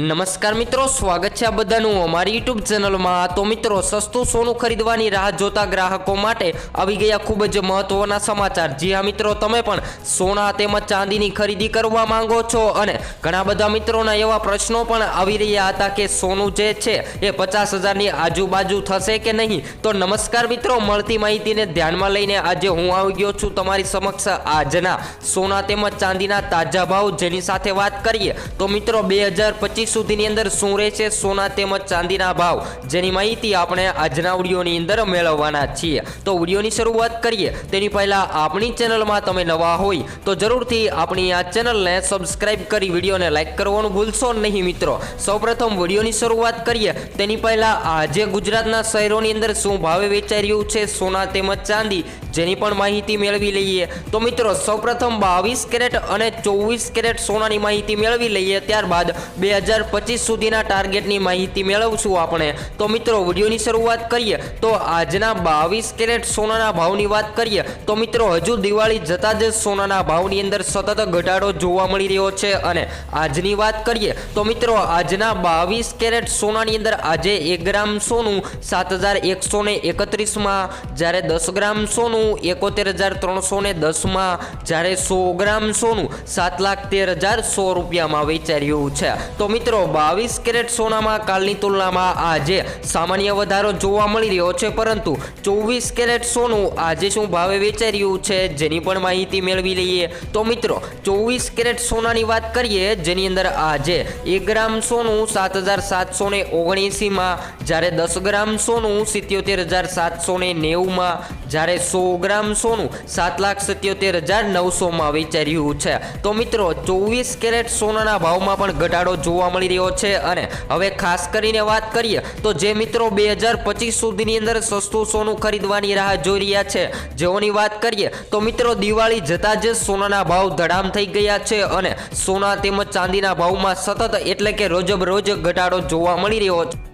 નમસ્કાર મિત્રો, સ્વાગત છે આ બધાનું અમારી યુટ્યુબ ચેનલમાં તો મિત્રો, સસ્તું સોનું ખરીદવાની રાહ જોતા ગ્રાહકો માટે આવી ગયા ખૂબ જ મહત્વના સમાચાર. જી હા મિત્રો, તમે પણ સોના તેમજ ચાંદીની ખરીદી કરવા માંગો છો અને ઘણા બધા મિત્રોના એવા પ્રશ્નો પણ આવી રહ્યા હતા કે સોનું જે છે એ પચાસ હજારની આજુબાજુ થશે કે નહીં? તો નમસ્કાર મિત્રો, મળતી માહિતીને ધ્યાનમાં લઈને આજે હું આવી ગયો છું તમારી સમક્ષ આજના સોના તેમજ ચાંદીના તાજા ભાવ. જેની સાથે વાત કરીએ તો મિત્રો, બે હજાર પચીસ સુધીની અંદર શું રહેશે સોના તેમજ ચાંદીના ભાવ જેની માહિતી આપણે આજના ઓડિયોની અંદર મેળવવાના છીએ. તો ઓડિયોની શરૂઆત કરીએ. તેની પહેલા આપણી ચેનલમાં તમે નવા હોય તો જરૂરથી આપણી આ ચેનલને સબસ્ક્રાઇબ કરી વિડીયોને લાઈક કરવાનું ભૂલશો નહીં મિત્રો. સૌપ્રથમ વિડીયોની શરૂઆત કરીએ. તેની પહેલા આજે ગુજરાતના શહેરોની અંદર શું ભાવે વેચાઈ રહ્યું છે સોના તેમજ ચાંદી જેની પણ માહિતી મેળવી લઈએ. તો મિત્રો, સૌપ્રથમ બાવીસ કેરેટ અને ચોવીસ કેરેટ સોનાની માહિતી મેળવી લઈએ. ત્યારબાદ બે હજાર પચીસ સુધીના ટાર્ગેટની માહિતી મેળવશું આપણે. તો મિત્રો, વિડીયોની શરૂઆત કરીએ. તો આજના બાવીસ કેરેટ સોનાના ભાવની વાત કરીએ. તો મિત્રો, હજુ દિવાળી જતાં જ સોનાના ભાવની અંદર સતત ઘટાડો જોવા મળી રહ્યો છે અને આજની વાત કરીએ. તો મિત્રો, આજના બાવીસ કેરેટ સોનાની અંદર આજે એક ગ્રામ સોનું સાત હજાર એકસો એકત્રીસમાં, જ્યારે દસ ગ્રામ સોનું એકોતેર હજાર ત્રણસો ને દસમાં જ્યારે સો ગ્રામ સોનું સાત લાખ તેર હજાર સો રૂપિયામાં વેચાઈ રહ્યું છે. તો મિત્રો, બાવીસ કેરેટ સોનામાં કાલની તુલનામાં આજે સામાન્ય વધારો જોવા મળી રહ્યો છે, પરંતુ ચોવીસ કેરેટ સોનું આજે શું ભાવે વેચાઈ છે જેની પણ માહિતી મેળવી લઈએ. તો મિત્રો, ચોવીસ કેરેટ સોનાની વાત કરીએ, જેની અંદર આજે એક ગ્રામ સોનું સાત હજાર સાતસો ને ઓગણીસીમાં જ્યારે દસ ગ્રામ સોનું સિત્યોતેર હજાર સાતસો ને નેવુંમાં જ્યારે સો ગ્રામ સોનું સાત લાખ સત્યોતેર હજાર નવસોમાં વેચાઈ છે. તો મિત્રો, ચોવીસ કેરેટ સોનાના ભાવમાં પણ ઘટાડો જોવા મળી રહ્યો છે અને હવે ખાસ કરીને વાત કરીએ તો જે મિત્રો બે હજાર પચીસ સુધીની અંદર સસ્તું સોનું ખરીદવાની રાહ જોઈ રહ્યા છે, જેઓની વાત કરીએ તો મિત્રો, દિવાળી જતા જ સોનાના ભાવ ધડામ થઈ ગયા છે અને સોના તેમજ ચાંદીના ભાવમાં સતત એટલે કે રોજબ રોજ ઘટાડો જોવા મળી રહ્યો છે.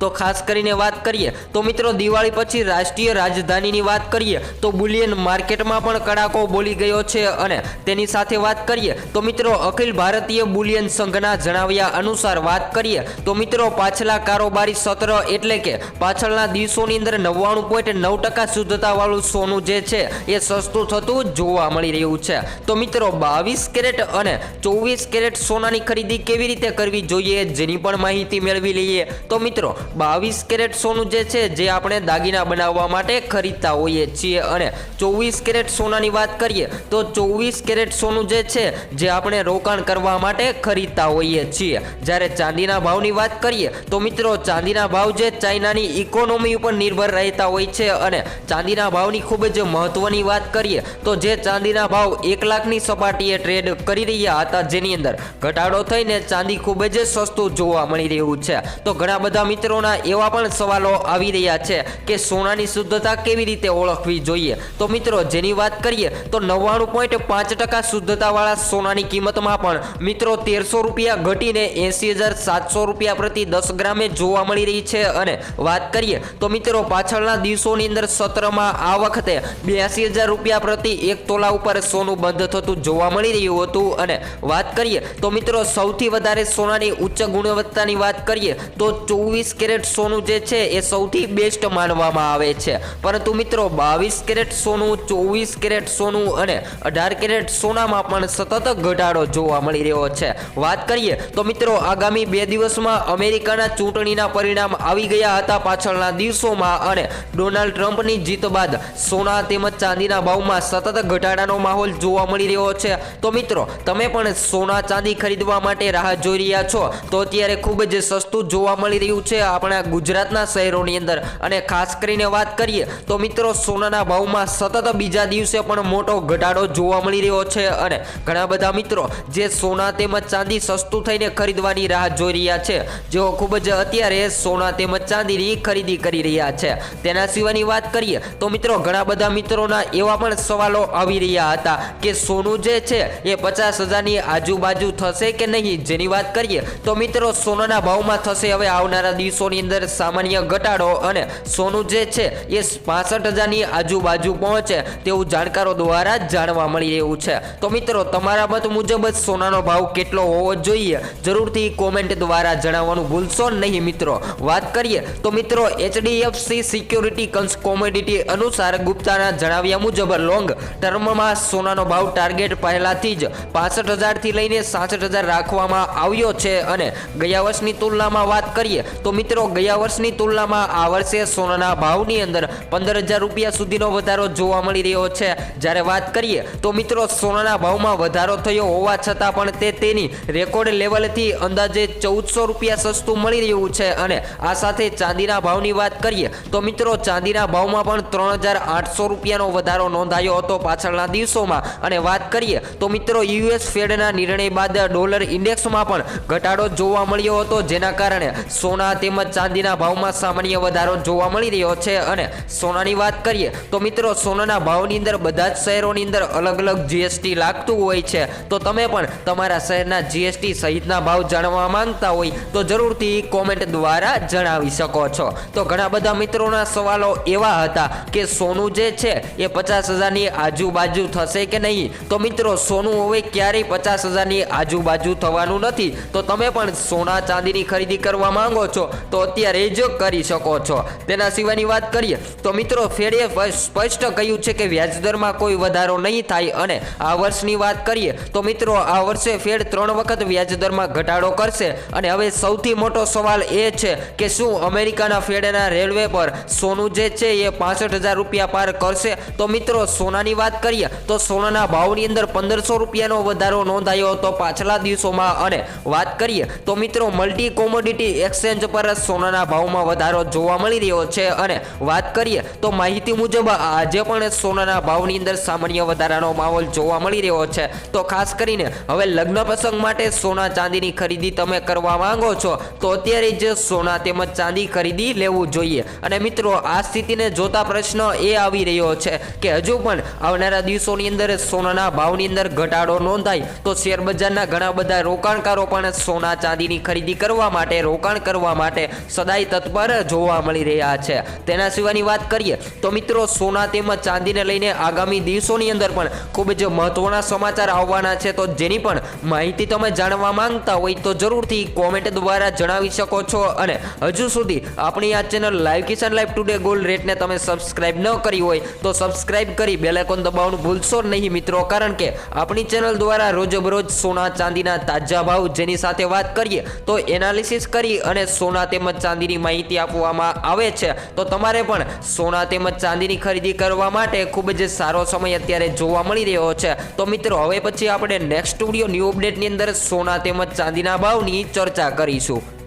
તો ખાસ કરીને વાત કરીએ, તો મિત્રો દિવાળી પછી રાષ્ટ્રીય રાજધાનીની વાત કરીએ, તો બુલિયન માર્કેટમાં પણ કડાકો બોલી ગયો છે અને તેની સાથે વાત કરીએ, તો મિત્રો અખિલ ભારતીય બુલિયન સંઘના જણાવ્યા અનુસાર વાત કરીએ, તો મિત્રો પાછલા કારોબારી સત્ર એટલે કે પાછળના દિવસોની અંદર નવ્વાણું પોઈન્ટ નવ ટકા શુદ્ધતાવાળું સોનું જે છે એ સસ્તું થતું જોવા મળી રહ્યું છે. તો મિત્રો બાવીસ કેરેટ અને ચોવીસ કેરેટ સોનાની ખરીદી કેવી રીતે કરવી જોઈએ જેની પણ માહિતી મેળવી લઈએ, તો મિત્રો બાવીસ કેરેટ સોનું જે છે, જે આપણે દાગીના બનાવવા માટે ખરીદતા હોઈએ છીએ. અને ચોવીસ કેરેટ સોનાની વાત કરીએ, તો ચોવીસ કેરેટ સોનું જે છે, જે આપણે રોકાણ કરવા માટે ખરીદતા હોઈએ છીએ. જ્યારે ચાંદીના ભાવની વાત કરીએ, તો મિત્રો ચાંદીના ભાવ જે ચાઇનાની ઇકોનોમી ઉપર નિર્ભર રહેતા હોય છે અને ચાંદીના ભાવની ખૂબ જ મહત્વની વાત કરીએ, તો જે ચાંદીના ભાવ એક લાખની સપાટીએ ટ્રેડ કરી રહ્યા હતા, જેની અંદર ઘટાડો થઈને ચાંદી ખૂબ જ સસ્તું જોવા મળી રહ્યું છે. તો ઘણા બધા મિત્રો મિત્રોના એવા પણ સવાલો આવી રહ્યા છે કે સોનાની શુદ્ધતા કેવી રીતે ઓળખવી જોઈએ? તો મિત્રો, જેની વાત કરીએ, તો નવ્વાણું પોઈન્ટ પાંચ ટકા શુદ્ધતાવાળા સોનાની કિંમતમાં પણ મિત્રો તેરસો રૂપિયા ઘટીને એંસી હજાર સાતસો રૂપિયા પ્રતિ દસ ગ્રામે જોવા મળી રહી છે. અને વાત કરીએ, તો મિત્રો, પાછળના દિવસોની અંદર સત્રમાં આ વખતે બ્યાસી હજાર રૂપિયા પ્રતિ એક તોલા ઉપર સોનું બંધ થતું જોવા મળી રહ્યું હતું. અને વાત કરીએ, તો મિત્રો, સૌથી વધારે સોનાની ઉચ્ચ ગુણવત્તાની વાત કરીએ, તો ચોવીસ કેરેટ સોનું જે છે એ સૌથી બેસ્ટ માનવામાં આવે છે. પરંતુ મિત્રો, બાવીસ કેરેટ સોનું, ચોવીસ કેરેટ સોનું અને અઢાર કેરેટ સોનામાં પણ સતત ઘટાડો જોવા મળી રહ્યો છે. વાત કરીએ તો મિત્રો, આગામી બે દિવસમાં અમેરિકાના ચૂંટણીના પરિણામ આવી ગયા હતા પાછળના દિવસોમાં અને ડોનાલ્ડ ટ્રમ્પની જીત બાદ સોના તેમજ ચાંદીના ભાવમાં સતત ઘટાડાનો માહોલ જોવા મળી રહ્યો છે. તો મિત્રો, તમે પણ સોના ચાંદી ખરીદવા માટે રાહ જોઈ રહ્યા છો, તો અત્યારે ખૂબ જ સસ્તું જોવા મળી રહ્યું છે આપણા ગુજરાતના શહેરોની અંદર. અને ખાસ કરીને વાત કરીએ તો મિત્રો, સોનાના ભાવમાં સતત બીજા દિવસે પણ મોટો ઘટાડો જોવા મળી રહ્યો છે. અને ઘણા બધા મિત્રો જે સોના તેમજ ચાંદી સસ્તું થઈને ખરીદવાની રાહ જોઈ રહ્યા છે, જેઓ ખૂબ જ અત્યારે સોના તેમજ ચાંદીની ખરીદી કરી રહ્યા છે. તેના સિવાયની વાત કરીએ તો મિત્રો, ઘણા બધા મિત્રોના એવા પણ સવાલો આવી રહ્યા હતા કે સોનું જે છે એ પચાસ હજારની આજુબાજુ થશે કે નહીં? જેની વાત કરીએ તો મિત્રો, સોનાના ભાવમાં થશે હવે આવનારા દિવસો દિવસોની અંદર સામાન્ય ઘટાડો અને સોનું જે છે એ પાસઠ હજારની આજુબાજુ પહોંચે તેવું જાણકારો દ્વારા જાણવા મળી રહ્યું છે. તો મિત્રો, તમારા મત મુજબ જ સોનાનો ભાવ કેટલો હોવો જોઈએ? જરૂરથી કોમેન્ટ દ્વારા જણાવવાનું ભૂલશો નહીં મિત્રો. વાત કરીએ તો મિત્રો એચડીએફસી સિક્યોરિટી કન્સ કોમોડિટી અનુસાર ગુપ્તાના જણાવ્યા મુજબ લોંગ ટર્મમાં સોનાનો ભાવ ટાર્ગેટ પહેલાથી જ પાસઠ હજારથી લઈને સાસઠ હજાર રાખવામાં આવ્યો છે અને ગયા વર્ષની તુલનામાં વાત કરીએ તો મિત્રો ગયા વર્ષની તુલનામાં આ વર્ષે સોનાના ભાવની અંદર પંદર હજાર રૂપિયા સુધીનો વધારો જોવા મળી રહ્યો છે. જ્યારે વાત કરીએ તો મિત્રો, સોનાના ભાવમાં વધારો થયો હોવા છતાં પણ તે તેની રેકોર્ડ લેવલથી અંદાજે ચૌદસો રૂપિયા સસ્તું મળી રહ્યું છે. અને આ સાથે ચાંદીના ભાવની વાત કરીએ તો મિત્રો, ચાંદીના ભાવમાં પણ ત્રણ હજાર આઠસો રૂપિયાનો વધારો નોંધાયો હતો પાછળના દિવસોમાં. અને વાત કરીએ તો મિત્રો, યુએસ ફેડના નિર્ણય બાદ ડોલર ઇન્ડેક્સમાં પણ ઘટાડો જોવા મળ્યો હતો. જેના કારણે સોના તેમજ ચાંદીના ભાવમાં સામાન્ય વધારો જોવા મળી રહ્યો છે. અને સોનાની વાત કરીએ તો મિત્રો, સોનાના ભાવની અંદર બધા જ શહેરોની અંદર અલગ અલગ જીએસટી લાગતું હોય છે. તો તમે પણ તમારા શહેરના જીએસટી સહિતના ભાવ જાણવા માંગતા હોય તો જરૂરથી કોમેન્ટ દ્વારા જણાવી શકો છો. તો ઘણા બધા મિત્રોના સવાલો એવા હતા કે સોનું જે છે એ પચાસ હજારની આજુબાજુ થશે કે નહીં? તો મિત્રો, સોનું હવે ક્યારેય પચાસ હજારની આજુબાજુ થવાનું નથી. તો તમે પણ સોના ચાંદીની ખરીદી કરવા માંગો છો? તો અત્યારે જ કરી શકો છો. તેના સિવાયની વાત કરીએ તો મિત્રો ફેડે સ્પષ્ટ કહ્યું છે કે વ્યાજદરમાં કોઈ વધારો નહીં થાય અને આ વર્ષની વાત કરીએ તો મિત્રો આ વર્ષે ફેડ ત્રણ વખત વ્યાજદરમાં ઘટાડો કરશે. અને હવે સૌથી મોટો સવાલ એ છે કે શું અમેરિકાના ફેડના રેલવે પર સોનું જે છે એ પાસઠ હજાર રૂપિયા પાર કરશે? તો મિત્રો સોનાની વાત કરીએ તો સોનાના ભાવની અંદર પંદરસો રૂપિયાનો વધારો નોંધાયો હતો પાછલા દિવસોમાં. અને વાત કરીએ તો મિત્રો મલ્ટી કોમોડિટી એક્સચેન્જ પર સોનાના ભાવમાં વધારો જોવા મળી રહ્યો છે. અને વાત કરીએ તો માહિતી મુજબ આજે પણ સોનાના ભાવની અંદર સામાન્ય વધારાનો માહોલ જોવા મળી રહ્યો છે. તો ખાસ કરીને હવે લગ્ન પ્રસંગ માટે સોના ચાંદીની ખરીદી તમે કરવા માંગો છો, તો અત્યારે જ સોના તેમજ ચાંદી ખરીદી લેવું જોઈએ. અને મિત્રો, આ સ્થિતિને જોતા પ્રશ્ન એ આવી રહ્યો છે કે હજુ પણ આવનારા દિવસોની અંદર સોનાના ભાવની અંદર ઘટાડો નોંધાય, તો શેરબજારના ઘણા બધા રોકાણકારો પણ સોના ચાંદીની ખરીદી કરવા માટે રોકાણ કરવા માટે સદાય તત્પર જોવા મળી રહ્યા છે. તેના સિવાયની વાત કરીએ તો મિત્રો, સોના તેમજ ચાંદીને લઈને આગામી દિવસોની અંદર પણ ખૂબ જ મહત્વના સમાચાર આવવાના છે. તો જેની પણ માહિતી તમે જાણવા માંગતા હોય તો જરૂરથી કોમેન્ટ દ્વારા જણાવી શકો છો. અને હજુ સુધી આપણી આ channel live Kisan live today gold રેટને તમે સબસ્ક્રાઇબ ન કરી હોય તો સબસ્ક્રાઇબ કરી બેલેકોન દબાવવાનું ભૂલશો નહીં મિત્રો. કારણ કે આપણી ચેનલ દ્વારા રોજબરોજ સોના ચાંદીના તાજા ભાવ જેની સાથે વાત કરીએ તો એનાલિસિસ કરી અને સોના તેમજ ચાંદીની માહિતી આપવામાં આવે છે. તો તમારે પણ સોના તેમજ ચાંદીની ખરીદી કરવા માટે ખૂબ જ સારો સમય અત્યારે જોવા મળી રહ્યો છે. તો મિત્રો, હવે પછી આપણે નેક્સ્ટ સ્ટુડિયો ન્યૂ અપડેટની અંદર સોના તેમજ ચાંદીના ભાવની ચર્ચા કરીશું.